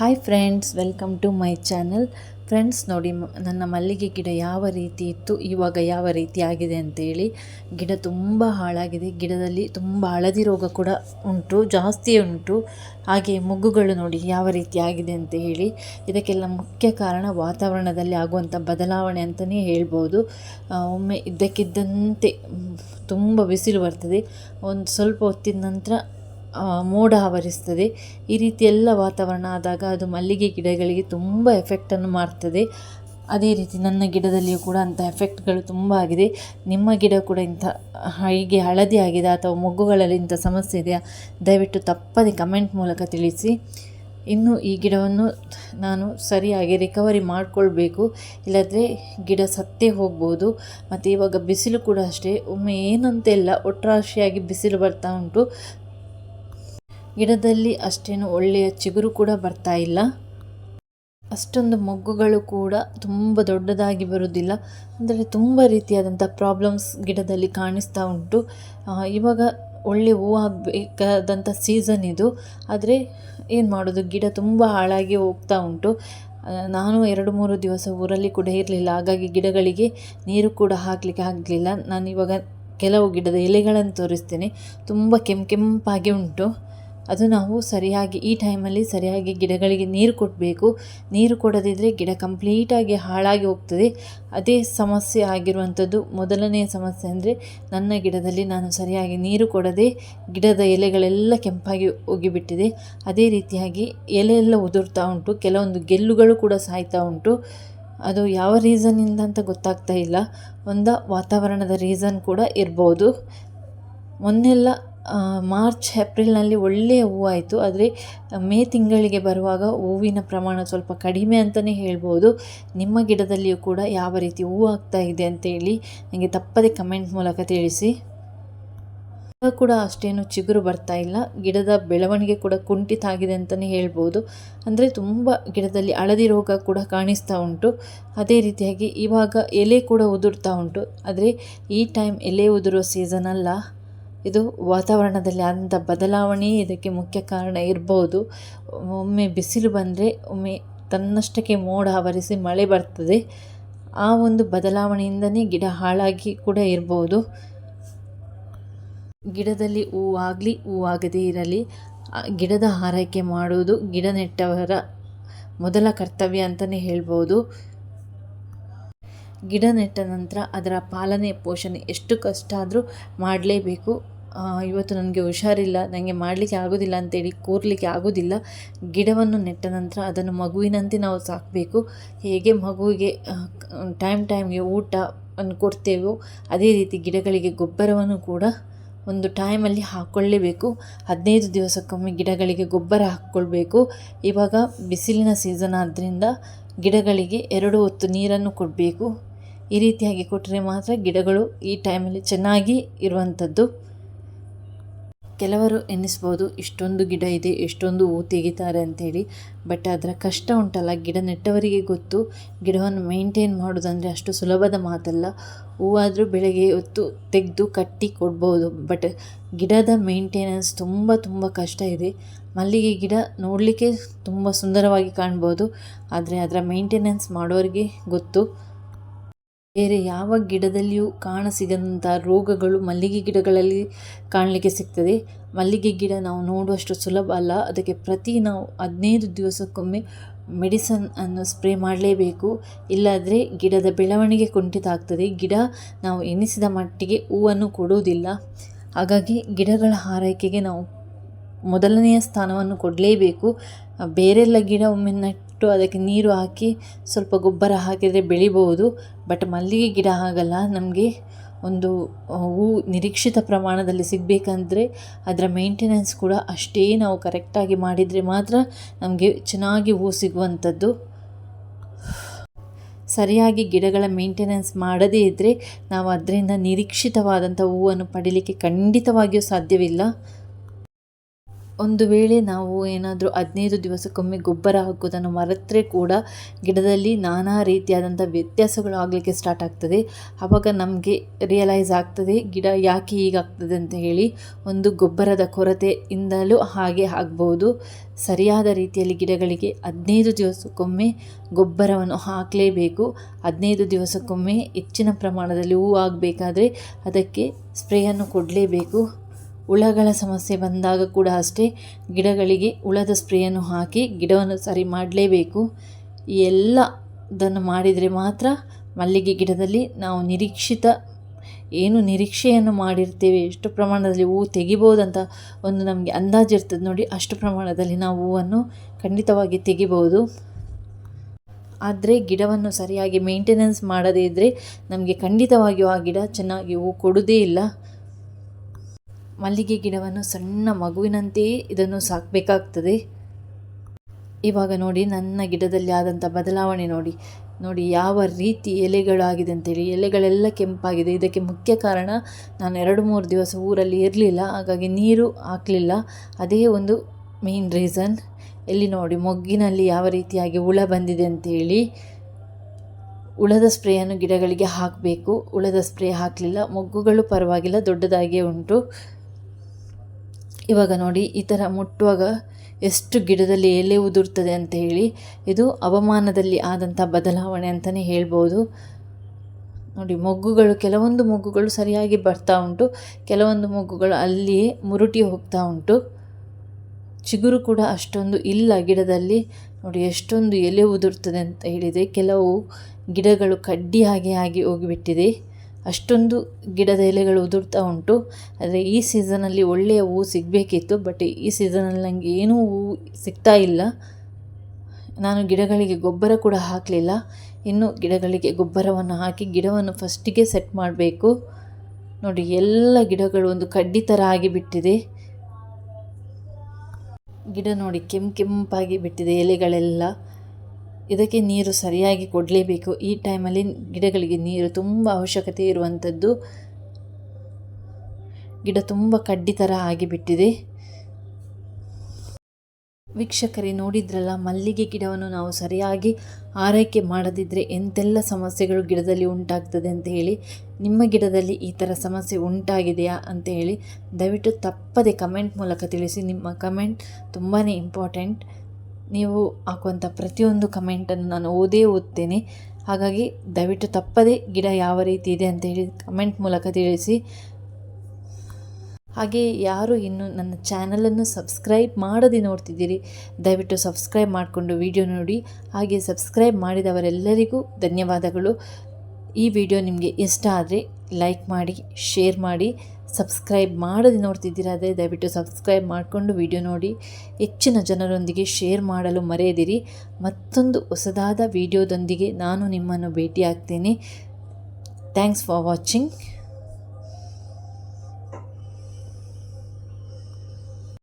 Hi friends welcome to my channel friends ನೋಡಿ ನನ್ನ ಮಲ್ಲಿಗೆ ಗಿಡ ಯಾವ ರೀತಿ ಇತ್ತು, ಇವಾಗ ಯಾವ ರೀತಿ ಆಗಿದೆ ಅಂತೇಳಿ, ಗಿಡ ತುಂಬ ಹಾಳಾಗಿದೆ. ಗಿಡದಲ್ಲಿ ತುಂಬ ಹಳದಿ ರೋಗ ಕೂಡ ಉಂಟು, ಜಾಸ್ತಿ ಉಂಟು. ಹಾಗೆ ಮೊಗ್ಗುಗಳು ನೋಡಿ ಯಾವ ರೀತಿ ಆಗಿದೆ ಅಂತ ಹೇಳಿ, ಇದಕ್ಕೆಲ್ಲ ಮುಖ್ಯ ಕಾರಣ ವಾತಾವರಣದಲ್ಲಿ ಆಗುವಂಥ ಬದಲಾವಣೆ ಅಂತಲೇ ಹೇಳ್ಬೋದು. ಒಮ್ಮೆ ಇದ್ದಕ್ಕಿದ್ದಂತೆ, ತುಂಬ ಬಿಸಿಲು ಬರ್ತದೆ. ಒಂದು ಸ್ವಲ್ಪ ಹೊತ್ತಿದ ನಂತರ ಮೋಡ ಆವರಿಸ್ತದೆ. ಈ ರೀತಿ ಎಲ್ಲ ವಾತಾವರಣ ಆದಾಗ ಅದು ಮಲ್ಲಿಗೆ ಗಿಡಗಳಿಗೆ ತುಂಬ ಎಫೆಕ್ಟನ್ನು ಮಾಡ್ತದೆ. ಅದೇ ರೀತಿ ನನ್ನ ಗಿಡದಲ್ಲಿಯೂ ಕೂಡ ಅಂಥ ಎಫೆಕ್ಟ್ಗಳು ತುಂಬ ಆಗಿದೆ. ನಿಮ್ಮ ಗಿಡ ಕೂಡ ಇಂಥ ಹೀಗೆ ಹಳದಿ ಆಗಿದೆ ಅಥವಾ ಮೊಗ್ಗುಗಳಲ್ಲಿ ಇಂಥ ಸಮಸ್ಯೆ ಇದೆಯಾ? ದಯವಿಟ್ಟು ತಪ್ಪದೆ ಕಮೆಂಟ್ ಮೂಲಕ ತಿಳಿಸಿ. ಇನ್ನು ಈ ಗಿಡವನ್ನು ನಾನು ಸರಿಯಾಗಿ ರಿಕವರಿ ಮಾಡಿಕೊಳ್ಬೇಕು. ಇಲ್ಲದ್ರೆ ಗಿಡ ಸತ್ತೇ ಹೋಗ್ಬೋದು. ಮತ್ತು ಇವಾಗ ಬಿಸಿಲು ಕೂಡ ಅಷ್ಟೇ. ಒಮ್ಮೆ ಏನಂತ ಇಲ್ಲ ಒಟ್ರಾಶಿಯಾಗಿ ಬಿಸಿಲು ಬರ್ತಾ ಉಂಟು. ಗಿಡದಲ್ಲಿ ಅಷ್ಟೇನು ಒಳ್ಳೆಯ ಚಿಗುರು ಕೂಡ ಬರ್ತಾ ಇಲ್ಲ. ಅಷ್ಟೊಂದು ಮೊಗ್ಗುಗಳು ಕೂಡ ತುಂಬ ದೊಡ್ಡದಾಗಿ ಬರುವುದಿಲ್ಲ. ಅಂದರೆ ತುಂಬ ರೀತಿಯಾದಂಥ ಪ್ರಾಬ್ಲಮ್ಸ್ ಗಿಡದಲ್ಲಿ ಕಾಣಿಸ್ತಾ ಉಂಟು. ಇವಾಗ ಒಳ್ಳೆ ಹೂವು ಆಗಬೇಕಾದಂಥ ಸೀಸನ್ ಇದು. ಆದರೆ ಏನು ಮಾಡೋದು, ಗಿಡ ತುಂಬ ಹಾಳಾಗಿ ಹೋಗ್ತಾ ಉಂಟು. ನಾನು ಎರಡು ಮೂರು ದಿವಸ ಊರಲ್ಲಿ ಕೂಡ ಇರಲಿಲ್ಲ. ಹಾಗಾಗಿ ಗಿಡಗಳಿಗೆ ನೀರು ಕೂಡ ಹಾಕಲಿಕ್ಕೆ ಆಗಲಿಲ್ಲ. ನಾನು ಇವಾಗ ಕೆಲವು ಗಿಡದ ಎಲೆಗಳನ್ನು ತೋರಿಸ್ತೇನೆ. ತುಂಬ ಕೆಂಪು ಕೆಂಪಾಗಿ ಉಂಟು. ಅದು ನಾವು ಸರಿಯಾಗಿ, ಈ ಟೈಮಲ್ಲಿ ಸರಿಯಾಗಿ ಗಿಡಗಳಿಗೆ ನೀರು ಕೊಡಬೇಕು. ನೀರು ಕೊಡದಿದ್ದರೆ ಗಿಡ ಕಂಪ್ಲೀಟಾಗಿ ಹಾಳಾಗಿ ಹೋಗ್ತದೆ. ಅದೇ ಸಮಸ್ಯೆ ಆಗಿರುವಂಥದ್ದು ಮೊದಲನೆಯ ಸಮಸ್ಯೆ ಅಂದರೆ ನನ್ನ ಗಿಡದಲ್ಲಿ ನಾನು ಸರಿಯಾಗಿ ನೀರು ಕೊಡದೆ ಗಿಡದ ಎಲೆಗಳೆಲ್ಲ ಕೆಂಪಾಗಿ ಹೋಗಿಬಿಟ್ಟಿದೆ. ಅದೇ ರೀತಿಯಾಗಿ ಎಲೆ ಎಲ್ಲ ಉದುರ್ತಾ ಉಂಟು. ಕೆಲವೊಂದು ಗೆಲ್ಲುಗಳು ಕೂಡ ಸಾಯ್ತಾ ಉಂಟು. ಅದು ಯಾವ ರೀಸನ್ನಿಂದ ಅಂತ ಗೊತ್ತಾಗ್ತಾ ಇಲ್ಲ. ಒಂದು ವಾತಾವರಣದ ರೀಸನ್ ಕೂಡ ಇರ್ಬೋದು. ಮೊನ್ನೆಲ್ಲ ಮಾರ್ಚ್, ಏಪ್ರಿಲ್ನಲ್ಲಿ ಒಳ್ಳೆಯ ಹೂವಾಯಿತು. ಆದರೆ, ಮೇ ತಿಂಗಳಿಗೆ ಬರುವಾಗ ಹೂವಿನ ಪ್ರಮಾಣ ಸ್ವಲ್ಪ ಕಡಿಮೆ ಅಂತಲೇ ಹೇಳ್ಬೋದು. ನಿಮ್ಮ ಗಿಡದಲ್ಲಿಯೂ ಕೂಡ ಯಾವ ರೀತಿ ಹೂವು ಆಗ್ತಾ ಇದೆ ಅಂತೇಳಿ ನನಗೆ ತಪ್ಪದೆ ಕಮೆಂಟ್ ಮೂಲಕ ತಿಳಿಸಿ. ಕೂಡ ಅಷ್ಟೇನು ಚಿಗುರು ಬರ್ತಾ ಇಲ್ಲ. ಗಿಡದ ಬೆಳವಣಿಗೆ ಕೂಡ ಕುಂಠಿತ ಆಗಿದೆ ಅಂತಲೇ ಹೇಳ್ಬೋದು. ಅಂದರೆ, ತುಂಬ ಗಿಡದಲ್ಲಿ ಹಳದಿ ರೋಗ ಕೂಡ ಕಾಣಿಸ್ತಾ ಉಂಟು. ಅದೇ ರೀತಿಯಾಗಿ ಇವಾಗ ಎಲೆ ಕೂಡ ಉದುರ್ತಾ ಉಂಟು. ಆದರೆ, ಈ ಟೈಮ್ ಎಲೆ ಉದುರುವ ಸೀಸನ್ ಅಲ್ಲ. ಇದು ವಾತಾವರಣದಲ್ಲಿ ಆದಂಥ ಬದಲಾವಣೆಯೇ ಇದಕ್ಕೆ ಮುಖ್ಯ ಕಾರಣ ಇರ್ಬೋದು. ಒಮ್ಮೆ ಬಿಸಿಲು ಬಂದರೆ ಒಮ್ಮೆ ತನ್ನಷ್ಟಕ್ಕೆ ಮೋಡ ಆವರಿಸಿ ಮಳೆ ಬರ್ತದೆ. ಆ ಒಂದು ಬದಲಾವಣೆಯಿಂದನೇ ಗಿಡ ಹಾಳಾಗಿ ಕೂಡ ಇರ್ಬೋದು. ಗಿಡದಲ್ಲಿ ಹೂವಾಗಲಿ ಹೂವಾಗದೇ ಇರಲಿ ಗಿಡದ ಆರೈಕೆ ಮಾಡುವುದು ಗಿಡ ನೆಟ್ಟವರ ಮೊದಲ ಕರ್ತವ್ಯ ಅಂತಲೇ ಹೇಳ್ಬೋದು. ಗಿಡ ನೆಟ್ಟ ನಂತರ ಅದರ ಪಾಲನೆ, ಪೋಷಣೆ ಎಷ್ಟು ಕಷ್ಟ ಆದರೂ ಮಾಡಲೇಬೇಕು. ಇವತ್ತು ನನಗೆ ಹುಷಾರಿಲ್ಲ ನನಗೆ ಮಾಡಲಿಕ್ಕೆ ಆಗೋದಿಲ್ಲ ಅಂತೇಳಿ ಕೂರಲಿಕ್ಕೆ ಆಗೋದಿಲ್ಲ. ಗಿಡವನ್ನು ನೆಟ್ಟ ನಂತರ ಅದನ್ನು ಮಗುವಿನಂತೆ ನಾವು ಸಾಕಬೇಕು. ಹೇಗೆ ಮಗುವಿಗೆ ಟೈಮ್ ಟೈಮ್ಗೆ ಊಟವನ್ನು ಕೊಡ್ತೇವೋ ಅದೇ ರೀತಿ ಗಿಡಗಳಿಗೆ ಗೊಬ್ಬರವನ್ನು ಕೂಡ ಒಂದು ಟೈಮಲ್ಲಿ ಹಾಕ್ಕೊಳ್ಳೇಬೇಕು ಹದಿನೈದು ದಿವಸಕ್ಕೊಮ್ಮೆ ಗಿಡಗಳಿಗೆ ಗೊಬ್ಬರ ಹಾಕ್ಕೊಳ್ಬೇಕು. ಇವಾಗ ಬಿಸಿಲಿನ ಸೀಸನ್ ಆದ್ದರಿಂದ ಗಿಡಗಳಿಗೆ ಎರಡು ಹೊತ್ತು ನೀರನ್ನು ಕೊಡಬೇಕು. ಈ ರೀತಿಯಾಗಿ ಕೊಟ್ಟರೆ ಮಾತ್ರ ಗಿಡಗಳು ಈ ಟೈಮಲ್ಲಿ ಚೆನ್ನಾಗಿ ಇರುವಂಥದ್ದು. ಕೆಲವರು ಎನ್ನಿಸ್ಬೋದು ಇಷ್ಟೊಂದು ಗಿಡ ಇದೆ, ಎಷ್ಟೊಂದು ಹೂ ತೆಗಿತಾರೆ ಅಂತೇಳಿ ಬಟ್ ಅದರ ಕಷ್ಟ ಉಂಟಲ್ಲ, ಗಿಡ ನೆಟ್ಟವರಿಗೆ ಗೊತ್ತು. ಗಿಡವನ್ನು ಮೇಂಟೈನ್ ಮಾಡೋದಂದರೆ ಅಷ್ಟು ಸುಲಭದ ಮಾತಲ್ಲ. ಹೂವಾದರೂ ಬೆಳಗ್ಗೆ ಹೊತ್ತು ತೆಗೆದು ಕಟ್ಟಿ ಕೊಡ್ಬೋದು. ಬಟ್ ಗಿಡದ ಮೇಂಟೆನೆನ್ಸ್ ತುಂಬ ತುಂಬ ಕಷ್ಟ ಇದೆ. ಮಲ್ಲಿಗೆ ಗಿಡ ನೋಡಲಿಕ್ಕೆ ತುಂಬ ಸುಂದರವಾಗಿ ಕಾಣ್ಬೋದು. ಆದರೆ ಅದರ ಮೇಂಟೆನೆನ್ಸ್ ಮಾಡೋರಿಗೆ ಗೊತ್ತು. ಬೇರೆ ಯಾವ ಗಿಡದಲ್ಲಿಯೂ ಕಾಣಸಿಗದಂಥ ರೋಗಗಳು ಮಲ್ಲಿಗೆ ಗಿಡಗಳಲ್ಲಿ ಕಾಣಲಿಕ್ಕೆ ಸಿಗ್ತದೆ. ಮಲ್ಲಿಗೆ ಗಿಡ ನಾವು ನೋಡುವಷ್ಟು ಸುಲಭ ಅಲ್ಲ. ಅದಕ್ಕೆ ಪ್ರತಿ ನಾವು ಹದಿನೈದು ದಿವಸಕ್ಕೊಮ್ಮೆ ಮೆಡಿಸನ್ ಅನ್ನು ಸ್ಪ್ರೇ ಮಾಡಲೇಬೇಕು. ಇಲ್ಲಾದರೆ ಗಿಡದ ಬೆಳವಣಿಗೆ ಕುಂಠಿತ ಆಗ್ತದೆ. ಗಿಡ ನಾವು ಎನಿಸಿದ ಮಟ್ಟಿಗೆ ಹೂವನ್ನು ಕೊಡುವುದಿಲ್ಲ. ಹಾಗಾಗಿ ಗಿಡಗಳ ಆರೈಕೆಗೆ ನಾವು ಮೊದಲನೆಯ ಸ್ಥಾನವನ್ನು ಕೊಡಲೇಬೇಕು. ಬೇರೆಲ್ಲ ಗಿಡ ಒಮ್ಮೆ ನೆಟ್ಟು ಅದಕ್ಕೆ ನೀರು ಹಾಕಿ ಸ್ವಲ್ಪ ಗೊಬ್ಬರ ಹಾಕಿದರೆ ಬೆಳಿಬೋದು ಬಟ್ ಮಲ್ಲಿಗೆ ಗಿಡ ಹಾಗಲ್ಲ. ನಮಗೆ ಒಂದು ಹೂ ನಿರೀಕ್ಷಿತ ಪ್ರಮಾಣದಲ್ಲಿ ಸಿಗಬೇಕಂದ್ರೆ ಅದರ ಮೇಂಟೆನೆನ್ಸ್ ಕೂಡ ಅಷ್ಟೇ ನಾವು ಕರೆಕ್ಟಾಗಿ ಮಾಡಿದರೆ ಮಾತ್ರ ನಮಗೆ ಚೆನ್ನಾಗಿ ಹೂ ಸಿಗುವಂಥದ್ದು. ಸರಿಯಾಗಿ ಗಿಡಗಳ ಮೇಂಟೆನೆನ್ಸ್ ಮಾಡದೇ ಇದ್ದರೆ ನಾವು ಅದರಿಂದ ನಿರೀಕ್ಷಿತವಾದಂಥ ಹೂವನ್ನು ಪಡೀಲಿಕ್ಕೆ ಖಂಡಿತವಾಗಿಯೂ ಸಾಧ್ಯವಿಲ್ಲ. ಒಂದು ವೇಳೆ ನಾವು ಏನಾದರೂ ಹದಿನೈದು ದಿವಸಕ್ಕೊಮ್ಮೆ ಗೊಬ್ಬರ ಹಾಕೋದನ್ನು ಮರೆತರೆ ಕೂಡ ಗಿಡದಲ್ಲಿ ನಾನಾ ರೀತಿಯಾದಂಥ ವ್ಯತ್ಯಾಸಗಳು ಆಗಲಿಕ್ಕೆ ಸ್ಟಾರ್ಟ್ ಆಗ್ತದೆ. ಆವಾಗ ನಮಗೆ ರಿಯಲೈಸ್ ಆಗ್ತದೆ, ಗಿಡ ಯಾಕೆ ಹೀಗಾಗ್ತದೆ ಅಂತ ಹೇಳಿ ಒಂದು ಗೊಬ್ಬರದ ಕೊರತೆಯಿಂದಲೂ ಹಾಗೆ ಆಗ್ಬೋದು ಸರಿಯಾದ ರೀತಿಯಲ್ಲಿ ಗಿಡಗಳಿಗೆ ಹದಿನೈದು ದಿವಸಕ್ಕೊಮ್ಮೆ ಗೊಬ್ಬರವನ್ನು ಹಾಕಲೇಬೇಕು. ಹದಿನೈದು ದಿವಸಕ್ಕೊಮ್ಮೆ ಹೆಚ್ಚಿನ ಪ್ರಮಾಣದಲ್ಲಿ ಹೂವು ಆಗಬೇಕಾದ್ರೆ ಅದಕ್ಕೆ ಸ್ಪ್ರೇಯನ್ನು ಕೊಡಲೇಬೇಕು. ಹುಳಗಳ ಸಮಸ್ಯೆ ಬಂದಾಗ ಕೂಡ ಅಷ್ಟೇ ಗಿಡಗಳಿಗೆ ಹುಳದ ಸ್ಪ್ರೇಯನ್ನು ಹಾಕಿ ಗಿಡವನ್ನು ಸರಿ ಮಾಡಲೇಬೇಕು. ಈ ಎಲ್ಲದನ್ನು ಮಾಡಿದರೆ ಮಾತ್ರ ಮಲ್ಲಿಗೆ ಗಿಡದಲ್ಲಿ ನಾವು ನಿರೀಕ್ಷಿತ ಏನು ನಿರೀಕ್ಷೆಯನ್ನು ಮಾಡಿರ್ತೇವೆ. ಎಷ್ಟು ಪ್ರಮಾಣದಲ್ಲಿ ಹೂವು ತೆಗಿಬೋದಂತ ಒಂದು ನಮಗೆ ಅಂದಾಜು ಇರ್ತದೆ ನೋಡಿ, ಅಷ್ಟು ಪ್ರಮಾಣದಲ್ಲಿ ನಾವು ಹೂವನ್ನು ಖಂಡಿತವಾಗಿ ತೆಗಿಬೋದು. ಆದರೆ ಗಿಡವನ್ನು ಸರಿಯಾಗಿ ಮೇಂಟೆನೆನ್ಸ್ ಮಾಡದೇ ಇದ್ದರೆ ನಮಗೆ ಖಂಡಿತವಾಗಿಯೂ ಆ ಗಿಡ ಚೆನ್ನಾಗಿ ಹೂವು ಕೊಡೋದೇ ಇಲ್ಲ. ಮಲ್ಲಿಗೆ ಗಿಡವನ್ನು ಸಣ್ಣ ಮಗುವಿನಂತೆಯೇ ಇದನ್ನು ಸಾಕಬೇಕಾಗ್ತದೆ. ಇವಾಗ ನೋಡಿ, ನನ್ನ ಗಿಡದಲ್ಲಿ ಆದಂಥ ಬದಲಾವಣೆ ನೋಡಿ. ನೋಡಿ, ಯಾವ ರೀತಿ ಎಲೆಗಳಾಗಿದೆ ಅಂತೇಳಿ. ಎಲೆಗಳೆಲ್ಲ ಕೆಂಪಾಗಿದೆ. ಇದಕ್ಕೆ ಮುಖ್ಯ ಕಾರಣ, ನಾನು ಎರಡು ಮೂರು ದಿವಸ ಊರಲ್ಲಿ ಇರಲಿಲ್ಲ, ಹಾಗಾಗಿ ನೀರು ಹಾಕಲಿಲ್ಲ. ಅದೇ ಒಂದು ಮೇನ್ ರೀಸನ್ ಎಲ್ಲಿ ನೋಡಿ, ಮೊಗ್ಗಿನಲ್ಲಿ ಯಾವ ರೀತಿಯಾಗಿ ಹುಳ ಬಂದಿದೆ ಅಂತೇಳಿ. ಉಳದ ಸ್ಪ್ರೇಯನ್ನು ಗಿಡಗಳಿಗೆ ಹಾಕಬೇಕು. ಉಳದ ಸ್ಪ್ರೇ ಹಾಕಲಿಲ್ಲ. ಮೊಗ್ಗುಗಳು ಪರವಾಗಿಲ್ಲ ದೊಡ್ಡದಾಗಿಯೇ ಉಂಟು. ಇವಾಗ ನೋಡಿ, ಈ ಥರ ಮುಟ್ಟುವಾಗ ಎಷ್ಟು ಗಿಡದಲ್ಲಿ ಎಲೆ ಉದುರ್ತದೆ ಅಂತ ಹೇಳಿ, ಇದು ಹವಾಮಾನದಲ್ಲಿ ಆದಂಥ ಬದಲಾವಣೆ ಅಂತಲೇ ಹೇಳ್ಬೋದು. ನೋಡಿ, ಮೊಗ್ಗುಗಳು, ಕೆಲವೊಂದು ಮೊಗ್ಗುಗಳು ಸರಿಯಾಗಿ ಬರ್ತಾ ಉಂಟು, ಕೆಲವೊಂದು ಮೊಗ್ಗುಗಳು ಅಲ್ಲಿಯೇ ಮುರುಟಿ ಹೋಗ್ತಾ ಉಂಟು. ಚಿಗುರು ಕೂಡ ಅಷ್ಟೊಂದು ಇಲ್ಲ ಗಿಡದಲ್ಲಿ. ನೋಡಿ, ಎಷ್ಟೊಂದು ಎಲೆ ಉದುರ್ತದೆ ಅಂತ ಹೇಳಿದೆ. ಕೆಲವು ಗಿಡಗಳು ಕಡ್ಡಿ ಹಾಗೆ ಆಗಿ ಹೋಗಿಬಿಟ್ಟಿದೆ. ಅಷ್ಟೊಂದು ಗಿಡದ ಎಲೆಗಳು ಉದುರ್ತಾ ಉಂಟು. ಆದರೆ ಈ ಸೀಸನಲ್ಲಿ ಒಳ್ಳೆಯ ಹೂವು ಸಿಗಬೇಕಿತ್ತು ಬಟ್ ಈ ಸೀಸನಲ್ಲಿ ನನಗೆ ಏನೂ ಹೂವು ಸಿಗ್ತಾ ಇಲ್ಲ. ನಾನು ಗಿಡಗಳಿಗೆ ಗೊಬ್ಬರ ಕೂಡ ಹಾಕಲಿಲ್ಲ. ಇನ್ನು ಗಿಡಗಳಿಗೆ ಗೊಬ್ಬರವನ್ನು ಹಾಕಿ ಗಿಡವನ್ನು ಫಸ್ಟಿಗೆ ಸೆಟ್ ಮಾಡಬೇಕು. ನೋಡಿ, ಎಲ್ಲ ಗಿಡಗಳು ಒಂದು ಕಡ್ಡಿ ಥರ ಆಗಿಬಿಟ್ಟಿದೆ ಗಿಡ ನೋಡಿ ಕೆಂಪು ಕೆಂಪಾಗಿ ಬಿಟ್ಟಿದೆ ಎಲೆಗಳೆಲ್ಲ. ಇದಕ್ಕೆ ನೀರು ಸರಿಯಾಗಿ ಕೊಡಲೇಬೇಕು. ಈ ಟೈಮಲ್ಲಿ ಗಿಡಗಳಿಗೆ ನೀರು ತುಂಬ ಅವಶ್ಯಕತೆ ಇರುವಂಥದ್ದು. ಗಿಡ ತುಂಬ ಕಡ್ಡಿ ಥರ ಆಗಿಬಿಟ್ಟಿದೆ. ವೀಕ್ಷಕರೇ, ನೋಡಿದ್ರಲ್ಲ, ಮಲ್ಲಿಗೆ ಗಿಡವನ್ನು ನಾವು ಸರಿಯಾಗಿ ಆರೈಕೆ ಮಾಡದಿದ್ದರೆ ಎಂತೆಲ್ಲ ಸಮಸ್ಯೆಗಳು ಗಿಡದಲ್ಲಿ ಉಂಟಾಗ್ತದೆ ಅಂತ ಹೇಳಿ, ನಿಮ್ಮ ಗಿಡದಲ್ಲಿ ಈ ಥರ ಸಮಸ್ಯೆ ಉಂಟಾಗಿದೆಯಾ ಅಂತ ಹೇಳಿ ದಯವಿಟ್ಟು ತಪ್ಪದೆ ಕಮೆಂಟ್ ಮೂಲಕ ತಿಳಿಸಿ. ನಿಮ್ಮ ಕಮೆಂಟ್ ತುಂಬಾ ಇಂಪಾರ್ಟೆಂಟ್. ನೀವು ಹಾಕುವಂಥ ಪ್ರತಿಯೊಂದು ಕಮೆಂಟನ್ನು ನಾನು ಓದೇ ಓದ್ತೇನೆ. ಹಾಗಾಗಿ ದಯವಿಟ್ಟು ತಪ್ಪದೇ ಗಿಡ ಯಾವ ರೀತಿ ಇದೆ ಅಂತ ಹೇಳಿ ಕಮೆಂಟ್ ಮೂಲಕ ತಿಳಿಸಿ. ಹಾಗೆ ಯಾರು ಇನ್ನು ನನ್ನ ಚಾನಲನ್ನು ಸಬ್ಸ್ಕ್ರೈಬ್ ಮಾಡದೆ ನೋಡ್ತಿದ್ದೀರಿ, ದಯವಿಟ್ಟು ಸಬ್ಸ್ಕ್ರೈಬ್ ಮಾಡಿಕೊಂಡು ವಿಡಿಯೋ ನೋಡಿ. ಹಾಗೆ ಸಬ್ಸ್ಕ್ರೈಬ್ ಮಾಡಿದವರೆಲ್ಲರಿಗೂ ಧನ್ಯವಾದಗಳು. ಈ ವಿಡಿಯೋ ನಿಮಗೆ ಇಷ್ಟ ಆದರೆ ಲೈಕ್ ಮಾಡಿ, ಶೇರ್ ಮಾಡಿ, ಸಬ್ಸ್ಕ್ರೈಬ್ ಮಾಡದೆ ನೋಡ್ತಿದ್ದೀರಾದರೆ ದಯವಿಟ್ಟು ಸಬ್ಸ್ಕ್ರೈಬ್ ಮಾಡಿಕೊಂಡು ವಿಡಿಯೋ ನೋಡಿ. ಹೆಚ್ಚಿನ ಜನರೊಂದಿಗೆ ಶೇರ್ ಮಾಡಲು ಮರೆಯದಿರಿ. ಮತ್ತೊಂದು ಹೊಸದಾದ ವಿಡಿಯೋದೊಂದಿಗೆ ನಾನು ನಿಮ್ಮನ್ನು ಭೇಟಿಯಾಗ್ತೇನೆ. Thanks for watching